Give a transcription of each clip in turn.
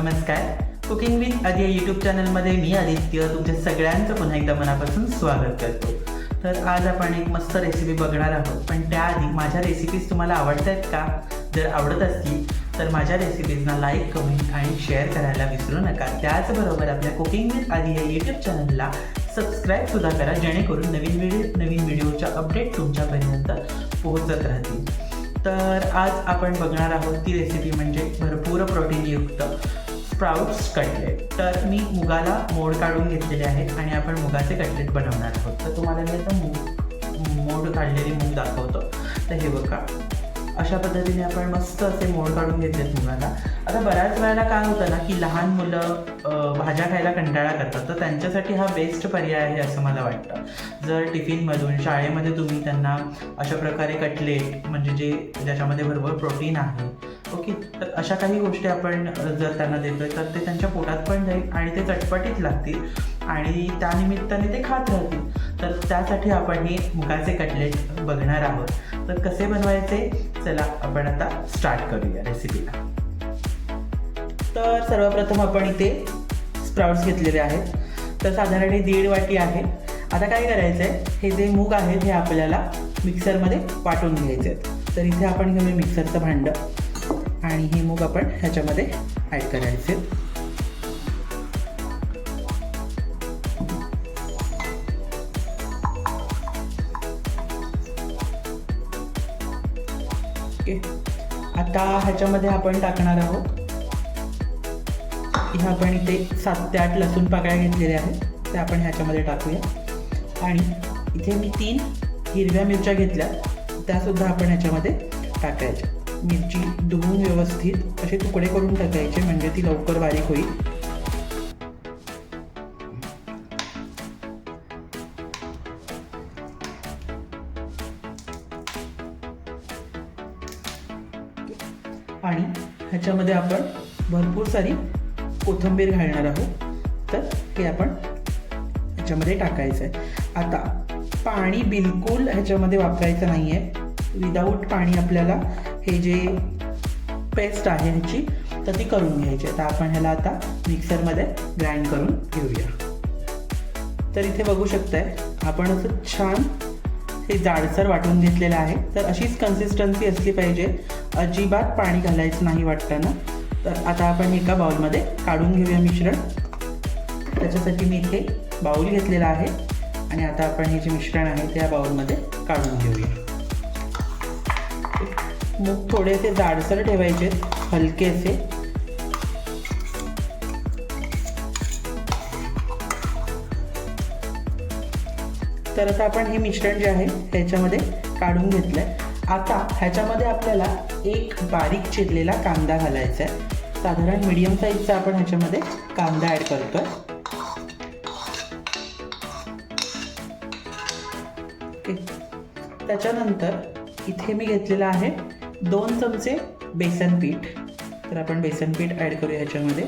नमस्कार. Cooking with आधी या यूट्यूब चॅनलमध्ये मी आदित्य तुमच्या सगळ्यांचं पुन्हा एकदा मनापासून स्वागत करतो. तर आज आपण एक मस्त रेसिपी बघणार आहोत. पण त्याआधी माझ्या रेसिपीज तुम्हाला आवडत आहेत का? जर आवडत असतील तर माझ्या रेसिपीजना लाईक कमेंट आणि शेअर करायला विसरू नका. त्याचबरोबर आपल्या कुकिंग विथ आधी या यूट्यूब चॅनलला सबस्क्राईबसुद्धा करा जेणेकरून नवीन व्हिडिओ नवीन व्हिडिओच्या अपडेट तुमच्यापर्यंत पोहोचत राहतील. तर आज आपण बघणार आहोत ती रेसिपी म्हणजे भरपूर प्रोटीनयुक्त स्प्राउट्स कटलेट तर मी मुगाला मोड काढून घेतलेले आहेत आणि आपण मुगाचे कटलेट बनवणार आहोत. तर तुम्हाला मी आता मूग मोड काढलेली मूग दाखवतो. तर हे बघा. अशा पद्धतीने आपण मस्त असे मोड काढून घेतलेत मुगाला. आता बऱ्याच वेळेला काय होतं ना की लहान मुलं भाज्या खायला कंटाळा करतात. तर त्यांच्यासाठी हा बेस्ट पर्याय आहे असं मला वाटतं. जर टिफिनमधून शाळेमध्ये तुम्ही त्यांना अशा प्रकारे कटलेट म्हणजे जे ज्याच्यामध्ये बरोबर प्रोटीन आहे ओके तर अशा काही गोष्टी आपण जर त्यांना देतोय तर ते त्यांच्या पोटात पण जाईल आणि ते चटपटीत लागतील आणि त्यानिमित्ताने ते खात राहतील. तर त्यासाठी आपण हे मुगाचे कटलेट बघणार आहोत. तर कसे बनवायचे? चला आपण आता स्टार्ट करूया रेसिपीला तर सर्वप्रथम आपण इथे स्प्राउट्स घेतलेले आहेत. तर साधारण हे दीड वाटी आहे. आता काय करायचं आहे हे जे मूग आहेत हे आपल्याला मिक्सरमध्ये वाटून घ्यायचे आहेत तर इथे आपण घेऊया मिक्सरचं भांडं. आणि हे मूग आपण ह्याच्यामध्ये ॲड करायचे. ओके. आता ह्याच्यामध्ये आपण टाकणार आहोत. ह्या आपण इथे सात ते आठ लसूण पाकळ्या घेतलेल्या आहेत. त्या आपण ह्याच्यामध्ये टाकूया. आणि इथे मी तीन हिरव्या मिरच्या घेतल्या. त्यासुद्धा आपण ह्याच्यामध्ये टाकायच्या. मिरची धुवून व्यवस्थित असे तुकडे करून टाकायचे म्हणजे ती लवकर बारीक होईल. आणि ह्याच्यामध्ये आपण भरपूर सारी कोथिंबीर घालणार आहोत. तर ते आपण ह्याच्यामध्ये टाकायचं आहे आता पाणी बिलकुल ह्याच्यामध्ये वापरायचं नाही आहे विदाऊट पाणी आपल्याला हे जे पेस्ट आहे ह्याची तर ती करून घ्यायची. आता तर आपण ह्याला आता मिक्सरमध्ये ग्राइंड करून घेऊया. तर इथे बघू शकताय आपण असं छान हे जाडसर वाटून घेतलेलं आहे. तर अशीच कन्सिस्टन्सी असली पाहिजे. अजिबात पाणी घालायचं नाही वाटताना. तर आता आपण एका बाउलमध्ये काढून घेऊया मिश्रण. त्याच्यासाठी मी इथे बाउल घेतलेला आहे. आणि आता आपण हे जे मिश्रण आहे त्या बाउलमध्ये काढून घेऊया. मूग थोडेसे जाडसर ठेवायचे हलकेसे तर आता आपण हे मिश्रण जे आहे ह्याच्यामध्ये काढून घेतलं आहे आता ह्याच्यामध्ये आपल्याला एक बारीक चिरलेला कांदा घालायचा आहे. साधारण मीडियम साईजचा आपण ह्याच्यामध्ये कांदा ॲड करतोय. त्याच्यानंतर इथे मी घेतलेला आहे दोन चमचे बेसन पीठ. तर आपण बेसन पीठ ॲड करूया ह्याच्यामध्ये.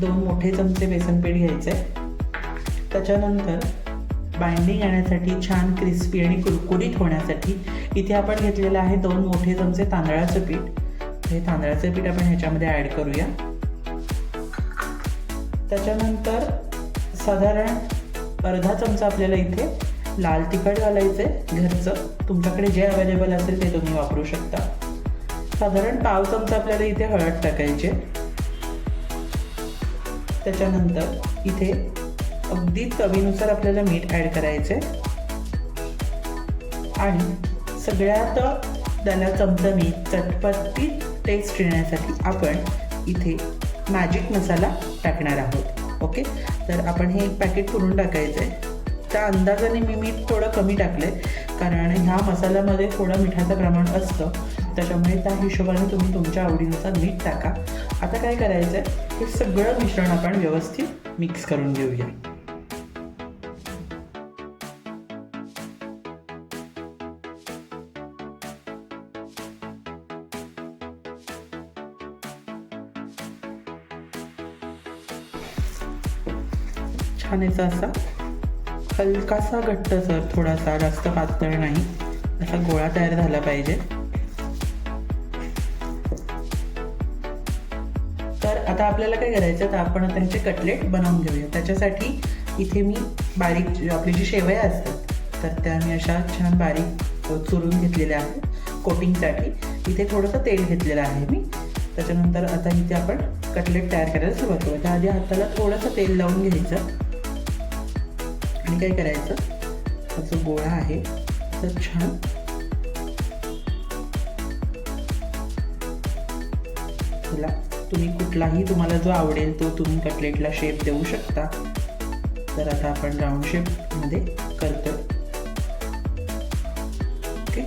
दोन मोठे चमचे बेसन पीठ घ्यायचे त्याच्यानंतर बाइंडिंग येण्यासाठी छान क्रिस्पी आणि कुरकुरीत होण्यासाठी इथे आपण घेतलेलं आहे दोन मोठे चमचे तांदळाचं पीठ. हे तांदळाचं पीठ आपण ह्याच्यामध्ये ॲड करूया. त्याच्यानंतर साधारण अर्धा चमचा आपल्याला इथे लाल तिखट घालायचं आहे घरचं. तुमच्याकडे जे अवेलेबल असेल ते तुम्ही वापरू शकता. साधारण पाव चमचा आपल्याला इथे हळद टाकायचे. त्याच्यानंतर इथे अगदी चवीनुसार आपल्याला मीठ ॲड करायचे. आणि सगळ्यात त्याला चमचमी चटपटी टेस्ट येण्यासाठी आपण इथे मॅजिक मसाला टाकणार आहोत. ओके तर आपण हे एक पॅकेट करून टाकायचं आहे त्या अंदाजाने मी मीठ थोडं कमी टाकलं कारण ह्या मसाल्यामध्ये थोडं मिठाचं प्रमाण असतं. त्याच्यामुळे त्या हिशोबाने तुम्ही तुमच्या आवडीनुसार मीठ टाका. आता काय करायचं आहे हे सगळं मिश्रण आपण व्यवस्थित मिक्स करून घेऊया. छान याचा असा. हलकासा घट्ट सर थोडासा जास्त पातळ नाही. असा गोळा तयार झाला पाहिजे. तर आता आपल्याला काय करायचं तर आपण आता ह्याचे कटलेट बनवून घेऊया. त्याच्यासाठी इथे मी बारीक आपली जी शेवया असतात तर त्या मी अशा छान बारीक चुरून घेतलेल्या आहेत कोटिंगसाठी. इथे थोडंसं तेल घेतलेलं आहे मी. त्याच्यानंतर आता इथे आपण कटलेट तयार करायला सुरुवात करू त्याआधी हाताला थोडंसं तेल लावून घ्यायचं. आणि काय करायचं? हा जो गोळा आहे. तर छान. तुला तुम्ही कुठलाही तुम्हाला जो आवडेल तो तुम्ही कटलेटला शेप देऊ शकता. तर आता आपण राऊंड शेपमध्ये करतो. ओके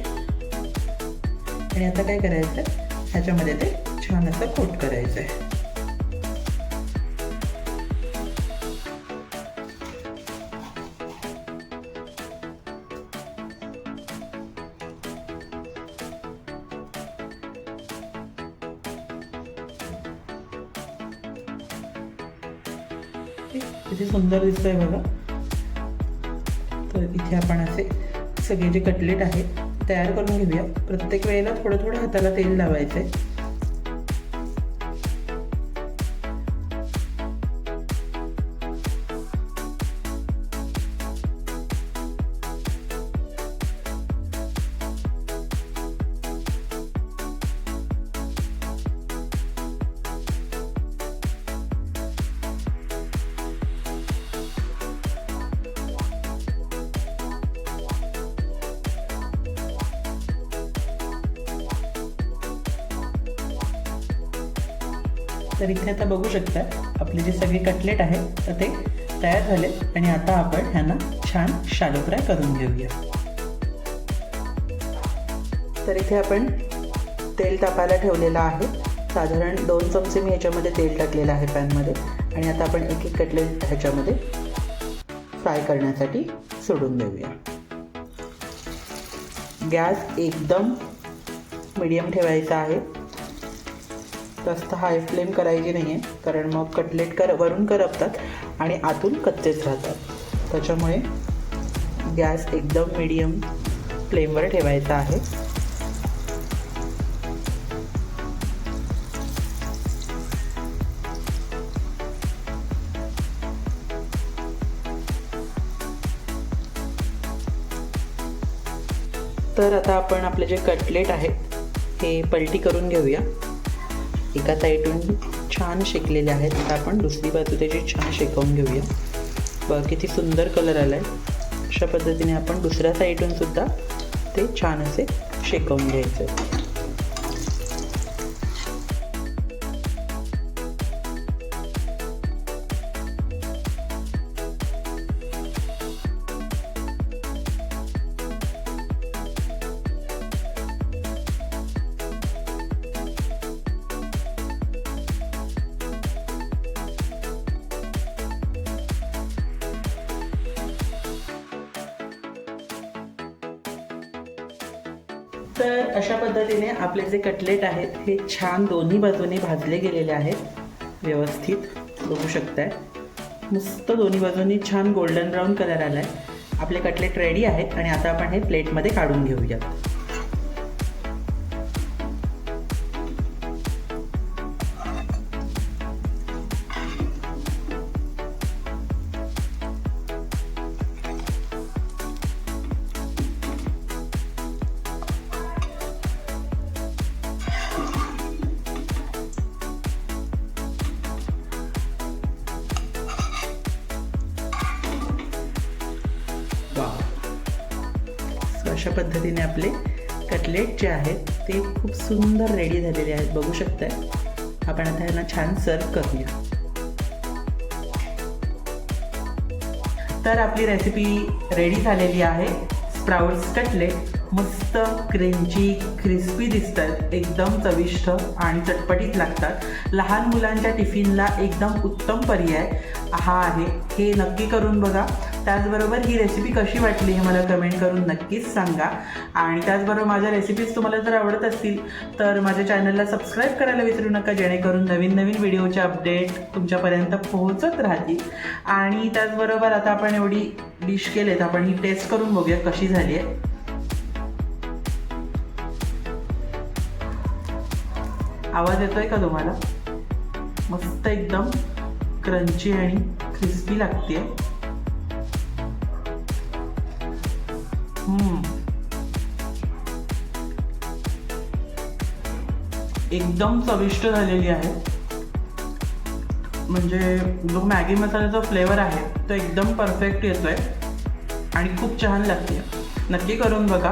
आणि आता काय करायचं? ह्याच्यामध्ये ते छान असं कोट करायचं आहे किती सुंदर दिसतंय बघा. तर इथे आपण असे सगळे जे कटलेट आहेत तयार करून घेऊया. प्रत्येक वेळेला थोडं थोडं हाताला तेल लावायचं आहे तर इथे आता बघू शकता. आपले जे सगळे कटलेट आहेत तर ते तयार झाले. आणि आता आपण ह्यांना छान शालो फ्राय करून घेऊया. तर इथे आपण तेल तापायला ठेवलेलं आहे. साधारण दोन चमचे मी ह्याच्यामध्ये तेल टाकलेलं आहे पॅनमध्ये. आणि आता आपण एक एक कटलेट ह्याच्यामध्ये फ्राय करण्यासाठी सोडून देऊया. गॅस एकदम मिडियम ठेवायचा आहे. जास्त हाय फ्लेम करायची नाही आहे कारण मग कटलेट कर वरून करपतात आणि आतून कच्चेच राहतात. त्याच्यामुळे गॅस एकदम मिडियम फ्लेमवर ठेवायचा आहे. तर आता आपण आपले जे कटलेट आहेत हे पलटी करून घेऊया. एका साईडून छान शेकलेले आहेत. आता आपण दुसरी बाजू त्याची छान शेकवून घेऊया. बघ किती सुंदर कलर आला आहे अशा पद्धतीने आपण दुसऱ्या साईडून सुद्धा ते छान असे शेकवून घ्यायचं. तर अशा पद्धतीने आपले जे कटलेट आहेत हे छान दोन्ही बाजूने भाजले गेलेले आहेत. व्यवस्थित बघू शकताय. मस्त दोन्ही बाजूनी छान गोल्डन ब्राऊन कलर आला आहे आपले कटलेट रेडी आहेत आणि आता आपण हे प्लेटमध्ये काढून घेऊयात. अशा पद्धतीने आपले कटलेट जे आहेत ते खूप सुंदर रेडी झालेले आहेत. बघू शकताय. आपण आता यांना छान सर्व करूया. तर आपली रेसिपी रेडी झालेली आहे. Sprouts cutlet. मस्त क्रेंची क्रिस्पी दिसतात. एकदम चविष्ट आणि चटपटीत लागतात. लहान मुलांच्या टिफिनला एकदम उत्तम पर्याय हा आहे. हे नक्की करून बघा. त्याचबरोबर ही रेसिपी कशी वाटली हे मला कमेंट करून नक्कीच सांगा. आणि त्याचबरोबर माझ्या रेसिपीज तुम्हाला जर आवडत असतील तर माझ्या चॅनलला सबस्क्राईब करायला विसरू नका जेणेकरून नवीन नवीन व्हिडिओचे अपडेट तुमच्यापर्यंत पोहोचत राहतील. आणि त्याचबरोबर आता आपण एवढी डिश केलेत आपण ही टेस्ट करून बघूया कशी झाली आहे. आवाज येतोय का तुम्हाला? मस्त एकदम क्रंची आणि क्रिस्पी लागते एकदम चविष्ट झालेली आहे. म्हणजे जो मॅगी मसाल्याचा फ्लेवर आहे तो एकदम परफेक्ट येतोय. आणि खूप छान लागते. नक्की करून बघा.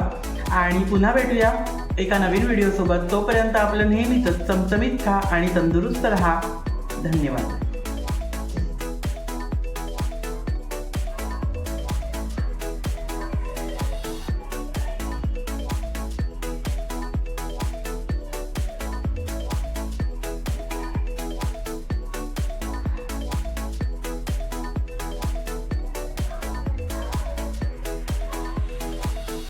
आणि पुन्हा भेटूया एका नवीन व्हिडिओसोबत तोपर्यंत आपलं नेहमीच चमचमीत खा आणि तंदुरुस्त राहा. धन्यवाद.